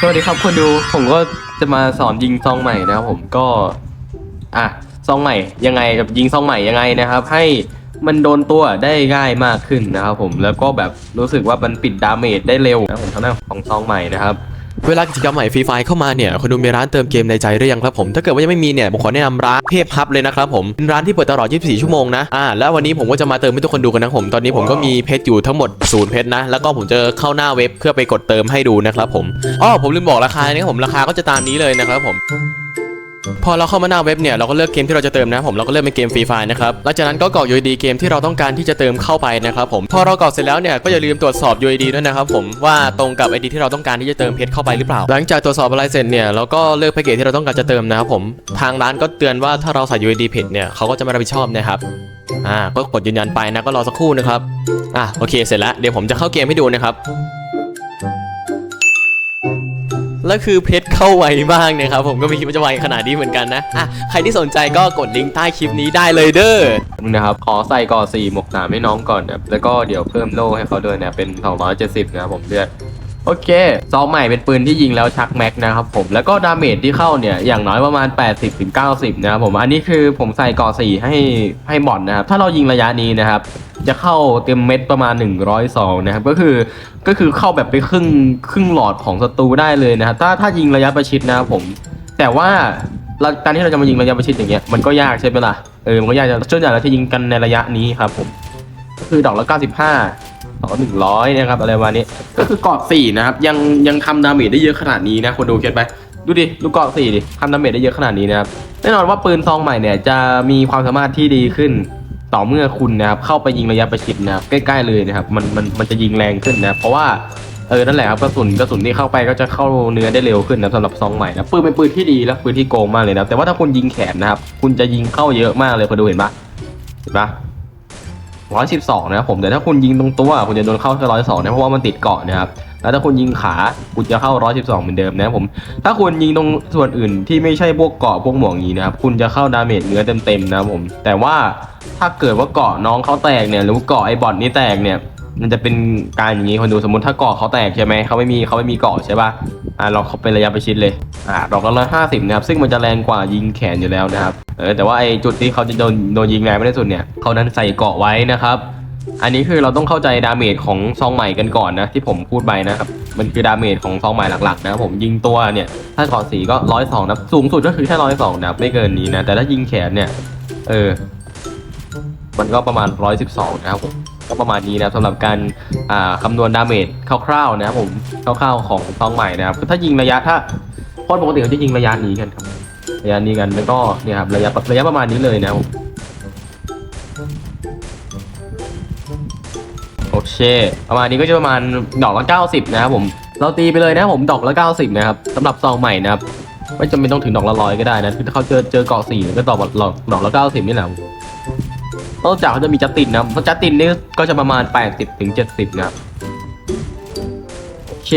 สวัสดีครับคนดูผมก็จะมาสอนยิงซองใหม่นะครับผมก็ อะซองใหม่ยังไงกับยิงซองใหม่ยังไงนะครับ ให้มันโดนตัวได้ง่ายมากขึ้นนะครับผมแล้วก็แบบรู้สึกว่ามันปิดดาเมจได้เร็วนะผมทางด้านของซองใหม่นะครับ เวลากิจกรรมใหม่ฟรีไฟเข้ามาเนี่ยคนดูมีร้านเติมเกมในใจหรือยังครับผม ถ้าเกิดว่ายังไม่มีเนี่ยผมขอแนะนำร้านเทพฮับเลยนะครับผมเป็นร้านที่เปิดตลอด 24 ชั่วโมงนะอ่าแล้ววันนี้ผมก็จะมาเติมให้ทุกคนดูกันนะผมตอนนี้ผมก็มีเพชรอยู่ทั้งหมดศูนย์เพชรนะแล้วก็ผมจะเข้าหน้าเว็บเพื่อไปกดเติมให้ดูนะครับผมอ้อผมลืมบอกราคานะครับผมราคาก็จะตามนี้เลยนะครับผม พอเราเข้ามาหน้าเว็บเนี่ยเราก็เลือกเกมที่เราจะเติมนะผมเราก็เลือกเป็นเกมฟรีไฟนะครับหลังจากนั้นก็กรอก UID เกมที่เราต้องการที่จะเติมเข้าไปนะครับผมพอเรากรอกเสร็จแล้วเนี่ยก็อย่าลืมตรวจสอบ UID ด้วยนะครับผมว่าตรงกับ ID ที่เราต้องการที่จะเติมเพชรเข้าไปหรือเปล่า หลังจากตรวจสอบอะไรเสร็จเนี่ยเราก็เลือกแพ็กเกจที่เราต้องการจะเติมนะครับผมทางร้านก็เตือนว่าถ้าเราใส่ UID ผิดเนี่ยเขาก็จะไม่รับผิดชอบนะครับอ่าก็กดยืนยันไปนะก็รอสักครู่นะครับอะโอเคเสร็จแล้วเดี๋ยวผมจะเข้าเกมให้ดูนะครับ แล้วคือเพชรเข้าไวมากนะครับผมก็ไม่คิดว่าจะไวขนาดนี้เหมือนกันนะอะใครที่สนใจก็กดลิงก์ใต้คลิปนี้ได้เลยเด้อนะครับขอใส่ก่อสี่หมวกหนามให้น้องก่อนนะแล้วก็เดี๋ยวเพิ่มโล่ให้เขาด้วยนะเป็น 270 นะครับผมเลือด โอเคซองใหม่เป็นปืนที่ยิงแล้วชักแม็กนะครับผมแล้วก็ดาเมจที่เข้าเนี่ยอย่างน้อยประมาณ 80-90ถึง90 นะครับผมอันนี้คือผมใส่ก่อสีให้ให้บอดนะครับ ถ้าเรายิงระยะนี้นะครับ จะเข้าเต็มเม็ดประมาณ 102 นะครับ ก็คือก็คือเข้าแบบไปครึ่งครึ่งหลอดของศัตรูได้เลยนะครับถ้าถ้ายิงระยะประชิดนะครับผม แต่ว่าการที่เราจะมายิงระยะประชิดอย่างเงี้ยมันก็ยากใช่ไหมล่ะเออมันก็ยากจะส่วนใหญ่เราจะยิงกันในระยะนี้ครับผมก็คือดอกละ 95 ดอกละ100นะครับอะไรประมาณนี้ ก็คือเกาะ4นะครับยังยังทำดาเมจได้เยอะขนาดนี้นะคนดูเก็ตไหมดูดิดูเกาะ4ดิทำดาเมจได้เยอะขนาดนี้นะครับแน่นอนว่าปืนซองใหม่เนี่ยจะมีความสามารถที่ดีขึ้นต่อเมื่อคุณนะครับเข้าไปยิงระยะประชิดนะครับใกล้ๆเลยนะครับมันมันมันจะยิงแรงขึ้นนะเพราะว่าเออนั่นแหละครับกระสุนกระสุนที่เข้าไปก็จะเข้าเนื้อได้เร็วขึ้นนะสำหรับซองใหม่นะปืนเป็นปืนที่ดีและปืนที่โกงมากเลยนะแต่ว่าถ้าคุณยิงแขนนะครับคุณจะยิงเข้าเยอะมากเลยคุณดูเห็นปะเห็นปะ ร้อยสิบสองนะครับผมแต่ถ้าคุณยิงตรงตัวคุณจะโดนเข้าแค่ร้อยสองนะเพราะว่ามันติดเกาะนะครับแล้วถ้าคุณยิงขาคุณจะเข้าร้อยสิบสองเหมือนเดิมนะครับผมถ้าคุณยิงตรงส่วนอื่นที่ไม่ใช่พวกเกาะพวกหมวกนี้นะครับคุณจะเข้าดาเมจเนื้อเต็มๆนะครับผมแต่ว่าถ้าเกิดว่าเกาะน้องเขาแตกเนี่ยหรือเกาะไอ้บอทนี่แตกเนี่ยมันจะเป็นการอย่างนี้คนดูสมมติถ้าเกาะเขาแตกใช่ไหมเขาไม่มีเขาไม่มีเกาะใช่ปะ อ่าเราเขาเป็นระยะประชิดเลยอ่าดอกละร้อยห้าสิบนะครับซึ่งมันจะแรงกว่ายิงแขนอยู่แล้วนะครับเออแต่ว่าไอ้จุดที่เขาจะโดนโดนยิงแรงไม่ได้สุดเนี่ยเขานั้นใส่เกาะไว้นะครับอันนี้คือเราต้องเข้าใจดาเมจของซองใหม่กันก่อนนะที่ผมพูดไปนะครับมันคือดาเมจของซองใหม่หลักๆนะครับผมยิงตัวเนี่ยถ้าก่อนสีก็ร้อยสองนะสูงสุดก็คือแค่ร้อยสองนะไม่เกินนี้นะแต่ถ้ายิงแขนเนี่ยเออมันก็ประมาณร้อยสิบสองนะครับผม ก็ประมาณนี้นะสำหรับการคำนวณดาเมจคร่าวๆนะครับผมคร่าวๆของซองใหม่นะครับถ้ายิงระยะถ้าคนปกติเขาจะยิงระยะนี้กันครับระยะนี้กันแล้วก็เนี่ยครับระยะระยะประมาณนี้เลยนะครับโอเคประมาณนี้ก็จะประมาณดอกละ 90 นะครับผมเราตีไปเลยนะครับผมดอกละ 90 นะครับสำหรับซองใหม่นะครับไม่จำเป็นต้องถึงดอกละร้อยก็ได้นะคือถ้าเขาเจอเจอเกาะสี่ก็ดอกละดอกละ 90 นี่แหละ นอกจากเขาจะมีจัตตินนะเพราะจัตตินนี่ก็จะประมาณ 80ถึง70 นะครับโอเค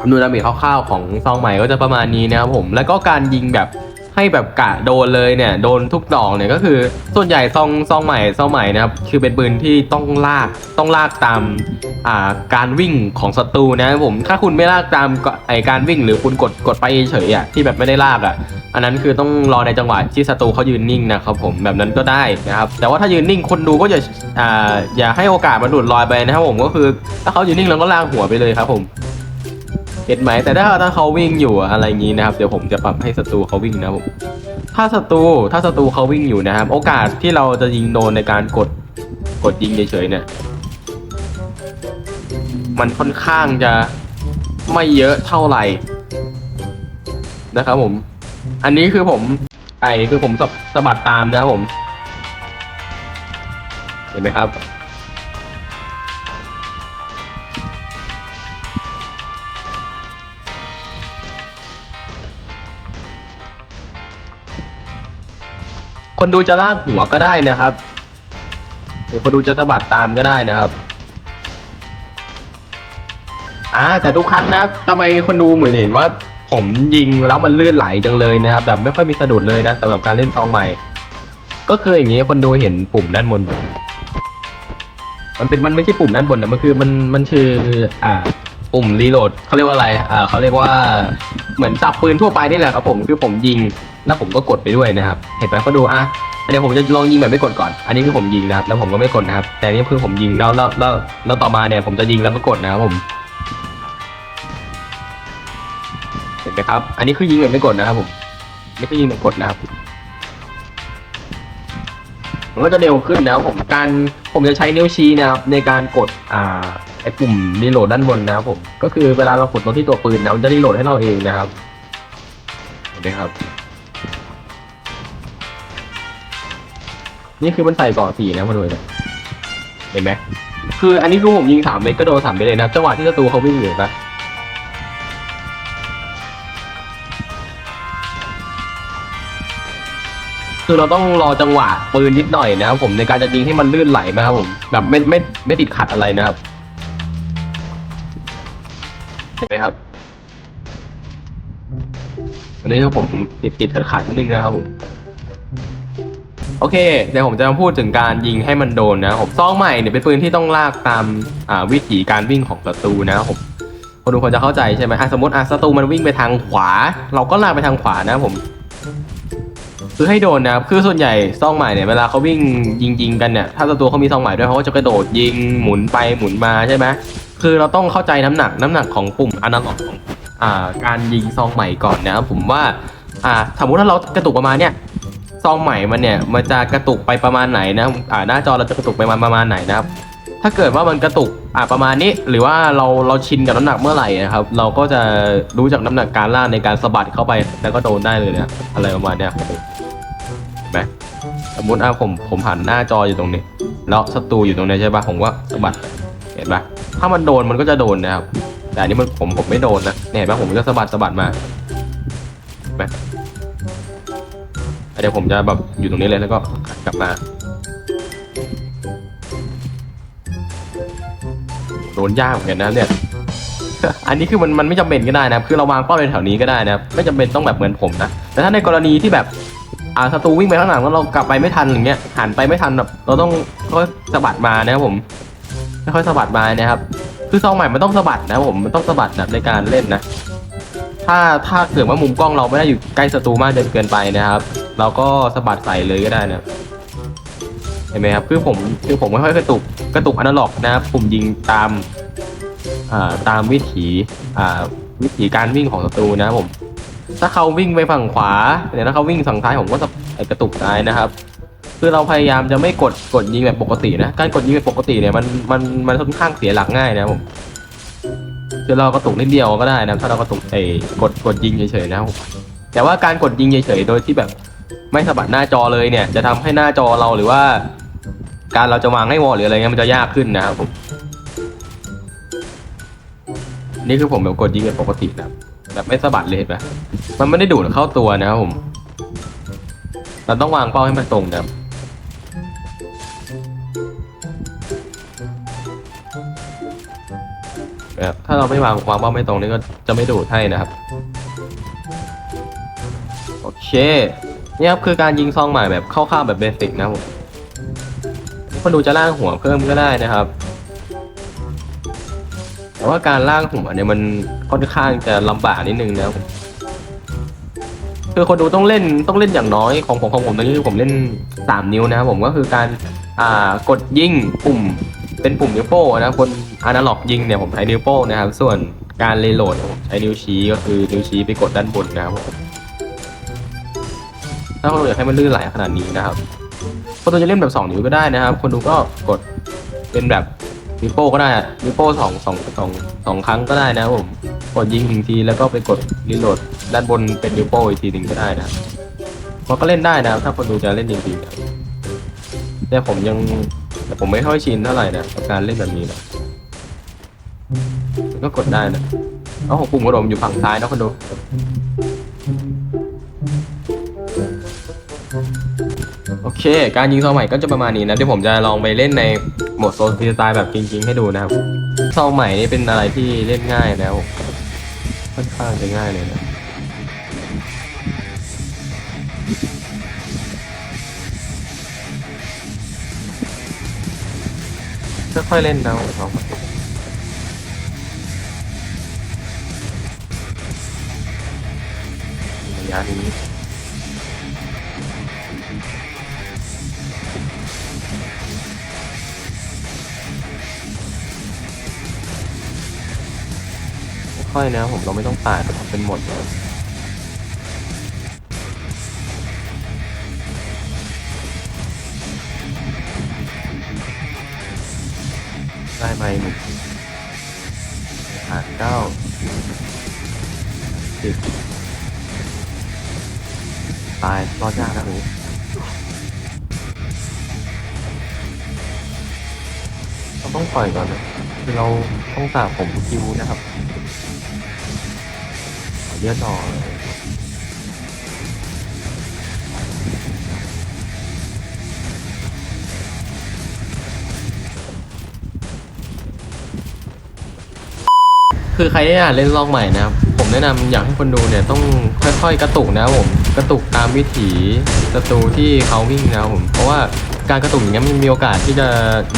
คำนวณดาเมจคร่าวๆของซองใหม่ก็จะประมาณนี้นะครับผม แล้วก็การยิงแบบ ให้แบบกะโดนเลยเนี่ยโดนทุกดอกเนี่ยก็คือส่วนใหญ่ซองซองใหม่ซองใหม่นะครับคือเป็นปืนที่ต้องลากต้องลากตามอ่าการวิ่งของศัตรูนะผมถ้าคุณไม่ลากตามไอการวิ่งหรือคุณกดกดไปเฉยอะที่แบบไม่ได้ลากอะอันนั้นคือต้องรอในจังหวะที่ศัตรูเขายืนนิ่งนะครับผมแบบนั้นก็ได้นะครับแต่ว่าถ้ายืนนิ่งคนดูก็อย่าอ่าอย่าให้โอกาสมันหลุดลอยไปนะครับผมก็คือถ้าเขายืนนิ่งเราก็ลากหัวไปเลยครับผม เห็นไหมแต่ถ้าถ้าเขาวิ่งอยู่อะไรอย่างนี้นะครับ เดี๋ยวผมจะปรับให้ศัตรูเขาวิ่งนะครับผมถ้าศัตรูถ้าศัตรูเขาวิ่งอยู่นะครับ โอกาสที่เราจะยิงโดนในการกดกดยิงเฉยๆเนี่ย มันค่อนข้างจะไม่เยอะเท่าไหร่นะครับผม อันนี้คือผมไอคือผมสะสะบัดตามนะครับผม เห็นไหมครับ คนดูจะลากหัวก็ได้นะครับหรือคนดูจะสะบัดตามก็ได้นะครับอ่าแต่ทุกครั้งนะทำไมคนดูเหมือนเห็นว่า ผมยิงแล้วมันลื่นไหลจังเลยนะครับแบบไม่ค่อยมีสะดุดเลยนะสำหรับการเล่นซองใหม่ ก็คืออย่างนี้คนดูเห็นปุ่มด้านบน มันเป็นมันไม่ใช่ปุ่มด้านบนนะมันคือมันมันคืออ่าปุ่มรีโหลดเขาเรียกว่าอะไร อ่าเขาเรียกว่าเหมือนจับปืนทั่วไปนี่แหละครับผมคือผมยิง แล้วผมก็กดไปด้วยนะครับ เห็นไหมเขาดูอะเดี๋ยวผมจะลองยิงแบบไม่กดก่อน อันนี้คือผมยิงนะครับ แล้วผมก็ไม่กดนะครับ แต่อันนี่คือผมยิงแล้วแล้วแล้วแล้วต่อมาเนี่ยผมจะยิงแล้วก็กดนะครับผม เห็นไหมครับ อันนี้คือยิงแบบไม่กดนะครับผมนี่คือยิงแบบกดนะครับ มันก็จะเร็วขึ้นนะครับผมการผมจะใช้นิ้วชี้นะครับในการกดอ่าไอ้ปุ่มรีโหลดด้านบนนะครับผม ก็คือเวลาเรากดตรงที่ตัวปืนนะมันจะรีโหลดให้เราเองนะครับเห็นไหมครับ นี่คือมันใส่ก่อสีนะมาดูเลยเห็นไหมคืออันนี้คือผมยิงสามเมตรก็โดนสามเมตรเลยนะจังหวะที่ศัตรูเขาวิ่งห็นปะคือเราต้องรอจังหวะปืนนิดหน่อยนะครับผมในการจะยิงให้มันลื่นไหลนะครับผมแบบไม่ไม่ไม่ติดขัดอะไรนะครับเห็นไหมครับอันนี้ผมติดติดขัดขัดนิดนึงนะครับผม โอเค เดี๋ยวผมจะมาพูดถึงการยิงให้มันโดนนะผมซองใหม่เนี่ยเป็นปืนที่ต้องลากตามอ่าวิถีการวิ่งของศัตรูนะผมคนดูคนจะเข้าใจใช่ไหมอะสมมติอะศัตรูมันวิ่งไปทางขวา เราก็ลากไปทางขวานะผมคือให้โดนนะครับคือส่วนใหญ่ซองใหม่เนี่ยเวลาเขาวิ่งยิงยิงกันเนี่ยถ้าศัตรูเขามีซองใหม่ด้วยเขาก็จะกระโดดยิงหมุนไปหมุนมาใช่ไหมคือเราต้องเข้าใจน้ำหนักน้ำหนักของปุ่มอนาล็อกของอ่าการยิงซองใหม่ก่อนนะครับผมว่าอ่าสมมติถ้าเรากระตุกประมาณเนี่ย ซองใหม่มันเนี่ยมันจะกระตุกไปประมาณไหนนะอ่าหน้าจอเราจะกระตุกไปประมาณไหนนะครับ ถ้าเกิดว่ามันกระตุกอ่าประมาณนี้ หรือว่าเราเราชินกับน้ำหนักเมื่อไหร่นะครับ เราก็จะรู้จากน้ำหนักการล่ากในการสะบัดเข้าไปแล้วก็โดนได้เลยนะอะไรประมาณเนี้ยครับผมเห็นไหมสมมติอะผมผมหันหน้าจออยู่ตรงนี้ แล้วศัตรูอยู่ตรงนี้ใช่ปะผมว่าสะบัดเห็นปะถ้ามันโดนมันก็จะโดนนะครับ แต่อันนี้มันผมผมไม่โดนนะเห็นปะผมก็สะบัดสะบัดมาไหม เดี๋ยวผมจะแบบอยู่ตรงนี้เลยแล้วก็กลับมา โดนยากเหมือนกันนะเนี่ย อันนี้คือมันมันไม่จำเป็นก็ได้นะครับคือเราวางเป้าในแถวนี้ก็ได้นะครับไม่จำเป็นต้องแบบเหมือนผมนะแต่ถ้าในกรณีที่แบบอ่าศัตรูวิ่งไปข้างหลังแล้วเรากลับไปไม่ทันอย่างเงี้ยหันไปไม่ทันแบบเราต้องค่อยสะบัดมานะครับผมค่อยสะบัดมานะครับคือซองใหม่มันต้องสะบัดนะผมมันต้องสะบัดนะในการเล่นนะถ้าถ้าเกิดว่ามุมกล้องเราไม่ได้อยู่ใกล้ศัตรูมากจนเกินไปนะครับ เราก็สะบัดใส่เลยก็ได้นะเห็นไหมครับคือผมคือผมไม่ค่อยกระตุกกระตุกอนาล็อกนะครับผมยิงตามอ่าตามวิถีอ่าวิถีการวิ่งของศัตรูนะครับผม ถ้าเขาวิ่งไปฝั่งขวาเดี๋ยวถ้าเขาวิ่งฝั่งซ้ายผมก็จะกระตุกซ้ายนะครับคือเราพยายามจะไม่กดกดยิงแบบปกตินะการกดยิงแบบปกติเนี่ยมันมันมันค่อนข้างเสียหลักง่ายนะผมคือเรากระตุกนิดเดียวก็ได้นะถ้าเรากระตุกเอยกดกดยิงเฉยๆนะครับผมแต่ว่าการกดยิงเฉยๆโดยที่แบบ ไม่สะบัดหน้าจอเลยเนี่ย จะทำให้หน้าจอเราหรือว่า การเราจะวางให้วอลหรืออะไรเงี้ยมันจะยากขึ้นนะครับผมนี่คือผมแบบกดยิงแบบปกตินะแบบไม่สะบัดเลยเห็นไหมมันไม่ได้ดูดเข้าตัวนะครับผม เราต้องวางเป้าให้มันตรงนะครับนะครับถ้าเราไม่วางวางเป้าไม่ตรงนี่ก็จะไม่ดูดให้นะครับ โอเค นี่ครับคือการยิงซองใหม่แบบคร่าวๆแบบเบสิกนะครับผมคนดูจะล่างหัวเพิ่มก็ได้นะครับ แต่ว่าการล่างหัวเนี่ยมันค่อนข้างจะลำบากนิดนึงนะครับคือคนดูต้องเล่นต้องเล่นอย่างน้อยของผมของผมตอนนี้คือผมเล่นสามนิ้วนะครับผมก็คือการอ่ากดยิงปุ่มเป็นปุ่มนิ้วโป้นะคนอนาล็อกยิงเนี่ยผมใช้นิ้วโป้นะครับ ส่วนการรีโหลดผมใช้นิ้วชี้ก็คือนิ้วชี้ไปกดด้านบนนะครับผม ถ้าคนดูอยากให้มันลื่นไหลขนาดนี้นะครับคนดูจะเล่นแบบสองนิ้วก็ได้นะครับ คนดูก็กดเป็นแบบนิ้วโป้ก็ได้อะนิ้วโป้สองสองสองสองครั้งก็ได้นะผมกดยิงหนึ่งทีแล้วก็ไปกดรีโหลดด้านบนเป็นนิ้วโป้อีกทีหนึ่งก็ได้นะมันก็เล่นได้นะครับ ถ้าคนดูจะเล่นจริงๆนะแต่ผมยังแต่ผมไม่ค่อยชินเท่าไหร่นะกับการเล่นแบบนี้นะก็กดได้นะเอาของปุ่มกระโดดอยู่ฝั่งซ้ายนะคนดู โอเค การยิงซองใหม่ก็จะประมาณนี้นะเดี๋ยวผมจะลองไปเล่นในโหมดโซนฟรีสไตล์แบบจริง ๆ ให้ดูนะครับซองใหม่นี่เป็นอะไรที่เล่นง่ายแล้วค่อนข้างจะง่ายเลยนะค่อยๆเล่นนะสองระยะนี้ ค่อยๆนะผมเราไม่ต้องปาดเป็นหมดเลยได้ไหมหนึ่งผ่านเก้าสิบตายรอดยากนะหนูเราต้องปล่อยก่อนนะคือเราต้องตากผมคิวนะครับ เลือดหน่อยคือใครที่อยากเล่นลอกใหม่นะครับผมแนะนำอยากให้คนดูเนี่ยต้องค่อยๆ กระตุกนะผมกระตุกตามวิถีศัตรูที่เขาวิ่งนะผมเพราะว่าการกระตุกอย่างเงี้ยมันมีโอกาสที่จะ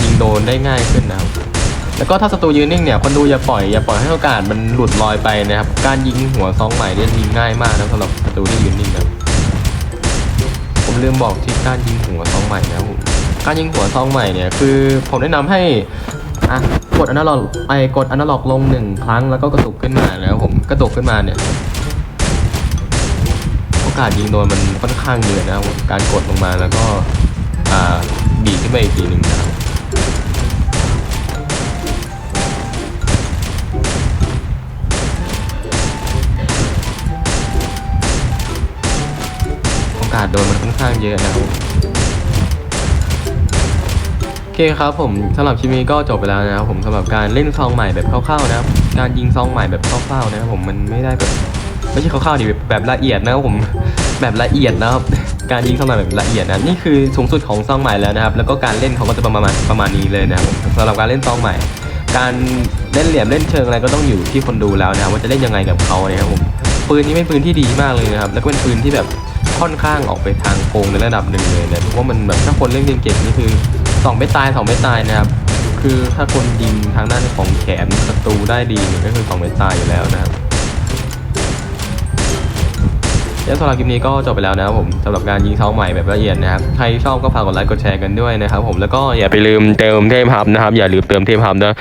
ยิงโดนได้ง่ายขึ้นนะครับ แล้วก็ถ้าศัตรูยืนนิ่งเนี่ยคนดูอย่าปล่อยอย่าปล่อยให้โอกาสมันหลุดลอยไปนะครับ การยิงหัวซองใหม่เนี่ยยิงง่ายมากนะสำหรับศัตรูที่ยืนนิ่งนะครับผมลืมบอกที่การยิงหัวซองใหม่นะครับผมการยิงหัวซองใหม่เนี่ยคือผมแนะนำให้อะกดอนาล็อกไอ้กดอนาล็อกลงหนึ่งครั้งแล้วก็กระตุกขึ้นมานะครับผมกระตุกขึ้นมาเนี่ยโอกาสยิงโดนมันค่อนข้างเยอะนะการกดลงมาแล้วก็อ่าบีขึ้นไปอีกทีหนึ่งนะครับ อกาสโดนมันค่อนข้างเยอะนะครับโอเคครับผมสำหรับคลิปนี้ก็จบไปแล้วนะครับผมสำหรับการเล่นซองใหม่แบบคร่าวๆนะครับ การยิงซองใหม่แบบคร่าวๆนะครับผมมันไม่ได้แบบไม่ใช่คร่าวๆดิแบบละเอียดนะครับผมแบบละเอียดนะครับการยิงซองใหม่แบบละเอียดนะนี่คือสูงสุดของซองใหม่แล้วนะครับ แล้วก็การเล่นเขาก็จะประมาณประมาณนี้เลยนะครับสำหรับการเล่นซองใหม่ การเล่นเหลี่ยมเล่นเชิงอะไรก็ต้องอยู่ที่คนดูแล้วนะครับว่าจะเล่นยังไงกับเขานะครับผมปืนนี้เป็นปืนที่ดีมากเลยนะครับ แล้วก็เป็นปืนที่แบบ ค่อนข้างออกไปทางโกงในระดับหนึ่งเลยนะเพราะว่ามันแบบถ้าคนเล่นเก่งๆนี่คือสองไม่ตายสองไม่ตายนะครับคือถ้าคนยิงทางด้านของแขนศัตรูได้ดีนี่ก็คือสองไม่ตายอยู่แล้วนะครับและสำหรับคลิปนี้ก็จบไปแล้วนะครับผมสำหรับการยิงเท้าใหม่แบบละเอียดนะครับใครชอบก็ฝากกดไลค์กดแชร์กันด้วยนะครับผมแล้วก็อย่าไปลืมเติมเทพฮับนะครับอย่าลืมเติมเทพฮับนะ